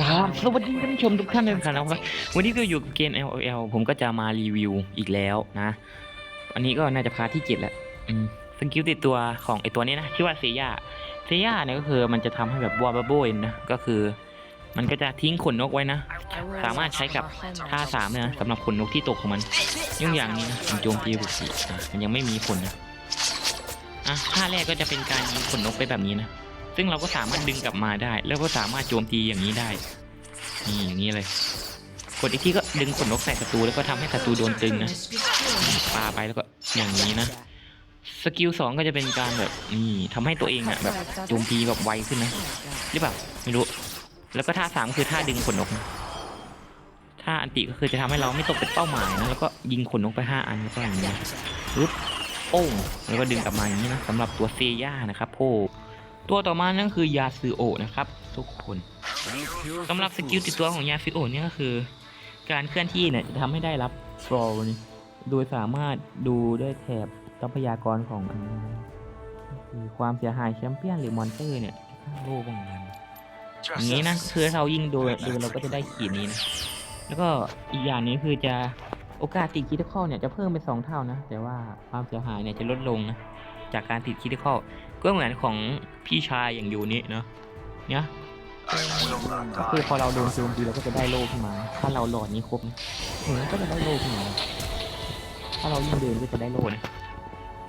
ครับสวัสดีท่านผู้ชมทุกท่านเลยนะครับวันนี้ก็อยู่กับเกม LOL ผมก็จะมารีวิวอีกแล้วนะ อันนี้ก็น่าจะพาที่เจ็ดแล้วสกิลติดตัวของไอตัวนี้นะชื่อว่าเซียาเซียาเนี่ยก็คือมันจะทำให้แบบวอลบโบนนะก็คือ มันก็จะทิ้งขนนกไว้นะ สามารถใช้กับท่าสามนะสำหรับขนนกที่ตกของมันยุ่งอย่างนี้นะโจมตีบุกสีมันยังไม่มีขนนะอะท่าแรกก็จะเป็นการยิงขนนกไปแบบนี้นะ ซึ่งเราก็สามารถดึงกลับมาได้ แล้วก็สามารถโจมตีอย่างนี้ได้ นี่อย่างนี้เลย กดอีกทีก็ดึงขนนกใส่ศัตรูแล้วก็ทำให้ศัตรูโดนตึงนะปาไปแล้วก็อย่างนี้นะ สกิลสองก็จะเป็นการแบบนี่ทำให้ตัวเองอะแบบโจมตีแบบไวขึ้นนะหรือเปล่าไม่รู้แล้วก็ท่าสามคือท่าดึงขนนกท่าอันติก็คือจะทำให้เราไม่ตกเป็นเป้าหมายนะแล้วก็ยิงขนนกไปห้าอันแล้วก็อย่างนี้รุดโป้งแล้วก็ดึงกลับมาอย่างนี้นะสำหรับตัวเซย่านะครับโพ ตัวต่อมานั่นคือยาซึโอนะครับทุกคนสำหรับสกิลติดตัวของยาซึโอเนี่ยก็คือ การเคลื่อนที่เนี่ยจะทำให้ได้รับฟลอร์นี่โดยสามารถดูด้วยแถบทรัพยากรของอันนี้คือความเสียหายแชมเปี้ยนหรือมอนเตอร์เนี่ยที่ข้างโลกของมันอย่างนี้นะคือเรายิ่งดูดูเราก็จะได้ขีดนี้นะแล้วก็อีกอย่างนี้คือจะโอกาสติดคิดข้อเนี่ยจะเพิ่มเป็นสองเท่านะ แต่ว่าความเสียหายเนี่ยจะลดลงนะ จากการติดคิดข้อก็เหมือนของพี่ชายอย่างอยู่นี้เนาะเนี่ยก็คือพอเราโดนโจมตีเราก็จะได้โล่ขึ้นมา ถ้าเราหลอดนี้ครบนะถึงก็จะได้โล่ขึ้นมา ถ้าเรายิ่งเดินก็จะได้โล่นะ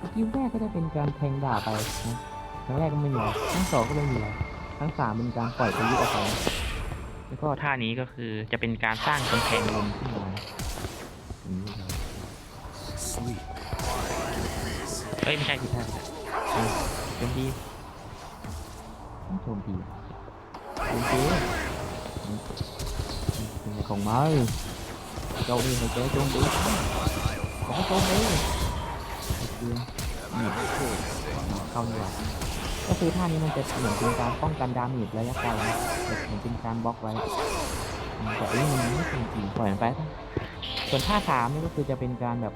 สกิลแรกก็จะเป็นการแทงดาบไปนะครั้งแรกก็ไม่มีครั้งสองก็ไม่มีอะไรทั้งสามเป็นการปล่อยพายุออกไปแล้วก็ท่านี้ก็คือจะเป็นการสร้างกำแพงลมขึ้นมา เฮ้ยไม่ใช่คือท่าโจมตีโจมตีโจมตีของมือเจ้านี่ให้เจ๊โจมตีขอโจมตีเคนี่เข้าดีกว่าก็คือท่านี้มันจะเหมือนเป็นการป้องกันดาเมจระยะไกลนะเหมือนเป็นการบล็อกไว้แต่อันนี้มันไม่จริงปล่อยมันไปส่วนท่าสามนี่ก็คือจะเป็นการแบบ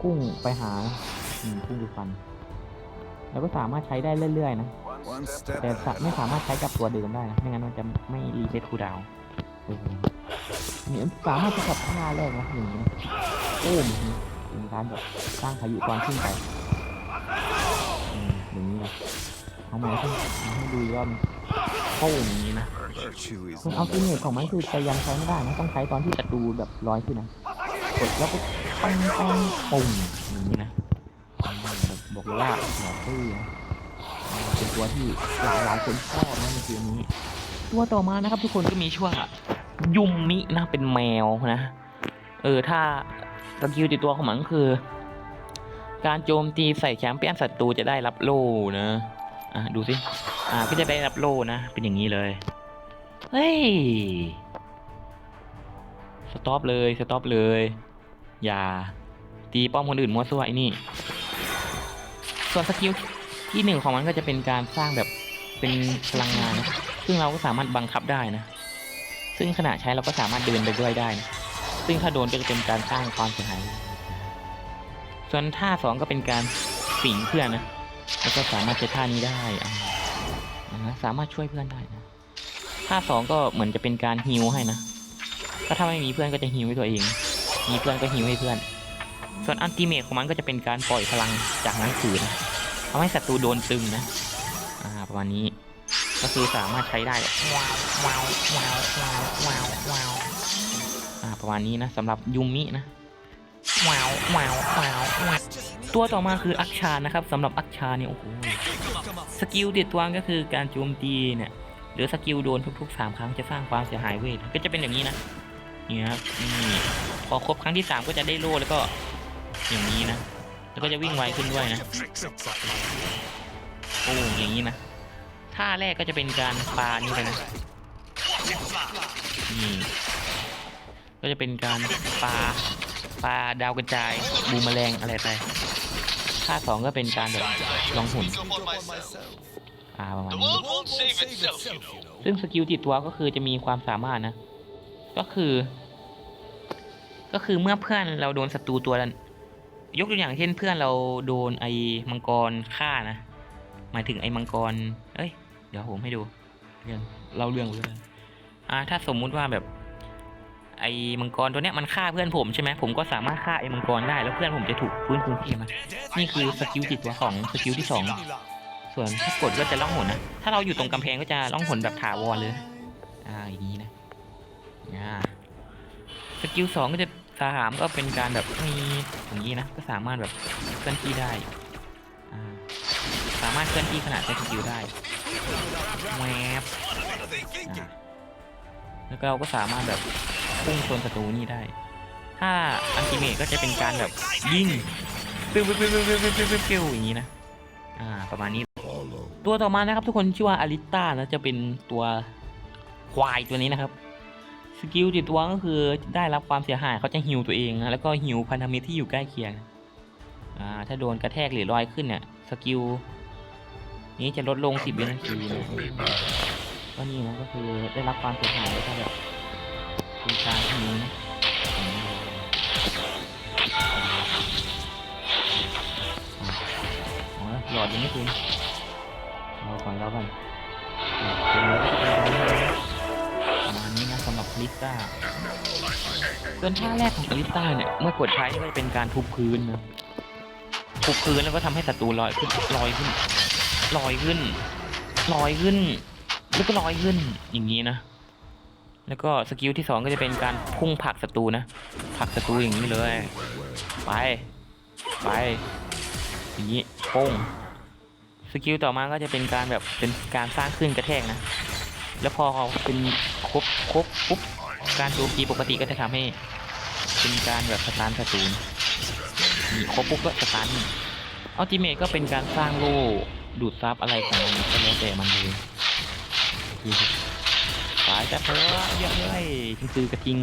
พุ่งไปหา อืมพุ่งไปฟัน แล้วก็สามารถใช้ได้เรื่อยๆนะ แต่สะไม่สามารถใช้กับตัวเดิมได้นะไม่งั้นมันจะไม่รีเซ็ตคูลดาวน์เนี่สามารถใช้กับท่าแรกนะอย่างนี้นะโอ้มเป็นการแบบสร้างพายุตอนขึ้นไปอือย่างนี้นะเอามาให้ให้ดูอีกรอนึงโป้งอย่างนี้นะ virtue is ส่วนอัลติเมทของมันคือจะยังใช้ไม่ได้นะต้องใช้ตอนที่ศัตรูแบบลอยขึ้นนะกดแล้วก็ปังปังปุ่ง แบบบอกเลยว่าหมอตี้เป็นตัวที่หลายหลายคนชอบนะในเกมนี้ ตัวต่อมานะครับ ทุกคนก็มีชื่อว่ายุมมินะเป็นแมวนะ เออถ้าสกิลติดตัวของมันคือ การโจมตีใส่แชมเปี้ยนศัตรูจะได้รับโล่นะอะดูสิอ่าก็จะได้รับโล่นะ เป็นอย่างนี้เลยเฮ้ยสต็อปเลยสต็อปเลย อย่าตีป้อมคนอื่นมั่วซั่วไอ้นี่ ส่วนสกิลที่หนึ่งของมันก็จะเป็นการสร้างแบบเป็นพลังงานนะซึ่งเราก็สามารถบังคับได้นะ ซึ่งขณะใช้เราก็สามารถเดินไปด้วยได้นะซึ่งถ้าโดนก็จะเป็นการสร้างความเสียหาย ส่วนท่าสองก็เป็นการสิงเพื่อนนะ แล้วก็สามารถใช้ท่านี้ได้สามารถช่วยเพื่อนได้นะท่าสองก็เหมือนจะเป็นการฮิวให้นะ ก็ถ้าไม่มีเพื่อนก็จะฮิวให้ตัวเอง มีเพื่อนก็ฮิวให้เพื่อน ส่วนอัลติเมทของมันก็จะเป็นการปล่อยพลังจากหนังสือนะ ทำให้ศัตรูโดนตึงนะ อ่า ประมาณนี้ ก็คือสามารถใช้ได้แบบว้าวว้าวว้าวว้าวว้าวว้าวอ่า ประมาณนี้นะสำหรับยูมินะว้าวว้าวว้าวตัวต่อมาคืออักชานะครับสำหรับอักชาเนี่ยโอ้โห สกิลติดตัวก็คือการโจมตีเนี่ย หรือสกิลโดนทุกๆ 3 ครั้งจะสร้างความเสียหายเวท ก็จะเป็นอย่างนี้นะ นี่ครับนี่พอครบครั้งที่ 3 ก็จะได้โล่แล้วก็อย่างนี้นะ แล้วก็จะวิ่งไวขึ้นด้วยนะโอ้อย่างนี้นะท่าแรกก็จะเป็นการปานี่เลยนะนี่ก็จะเป็นการปาปาดาวกระจายบูมแมลงอะไรไปท่าสองก็เป็นการแบบลองหุ่นอ่าประมาณนี้ซึ่งสกิลติดตัวก็คือจะมีความสามารถนะ ก็คือ ก็คือเมื่อเพื่อนเราโดนศัตรูตัวนั้น ยกตัวอย่างเช่นเพื่อนเราโดนไอ้มังกรฆ่านะหมายถึงไอ้มังกร เอ้ย เดี๋ยวผมให้ดูเรื่องเล่าเรื่องเลยอ่าถ้าสมมุติว่าแบบ ไอ้มังกรตัวเนี้ยมันฆ่าเพื่อนผมใช่ไหมผมก็สามารถฆ่าไอ้มังกรได้แล้วเพื่อนผมจะถูกฟื้นคืนชีพมานี่คือสกิลติดตัวของสกิลที่สองส่วนถ้ากดก็จะล่องหนนะถ้าเราอยู่ตรงกำแพงก็จะล่องหนแบบถาวรเลย อ่าอย่างนี้นะอ่าสกิลสองก็จะ สามก็เป็นการแบบมีอย่างนี้นะก็สามารถแบบเคลื่อนที่ได้สามารถเคลื่อนที่ขนาดใช้สกิลได้แวบแล้วก็เราก็สามารถแบบพุ่งชนศัตรูนี่ได้ ถ้าอันติเมตก็จะเป็นการแบบยิงปิ้วปิ้วปิ้วปิ้วปิ้วปิ้วปิ้วปิ้วอย่างนี้นะอ่าประมาณนี้ ตัวต่อมานะครับทุกคนชื่อว่าอาริต้านะจะเป็นตัวควายตัวนี้นะครับ สกิลติดตัวก็คือได้รับความเสียหายเขาจะฮิวตัวเองนะแล้วก็ฮิวพันธมิตรที่อยู่ใกล้เคียงอ่าถ้าโดนกระแทกหรือลอยขึ้นเนี่ยสกิลนี้จะลดลง 10วินาทีนะก็นี่นะก็คือได้รับความเสียหายถ้าแบบเป็นการฮิวนะอย่างหลอดยังไม่คืนรอก่อนรอก่อน ลิต้าส่วนท่าแรกของอลิต้าเนี่ย เมื่อกดใช้ก็จะเป็นการทุบพื้นนะทุบพื้นแล้วก็ทำให้ศัตรูลอยขึ้นลอยขึ้นลอยขึ้นลอยขึ้น แล้วก็ลอยขึ้นอย่างนี้นะ แล้วก็สกิลที่สองก็จะเป็นการพุ่งผักศัตรูนะผักศัตรูอย่างนี้เลย ไป ไปอย่างนี้โป้งสกิลต่อมาก็จะเป็นการแบบเป็นการสร้างขึ้นกระแทกนะ แล้วพอเป็นครบครบปุ๊บ การโจมตีปกติก็จะทำให้เป็นการแบบสตาร์ทศูนมีครบปุ๊บก็สตาร์ทอัลติเมทก็เป็นการสร้างโล่ดูดซับอะไรของมันก็แล้วแต่มันเลยสายแต่เพราะเยอะเลยจริงๆกระทิง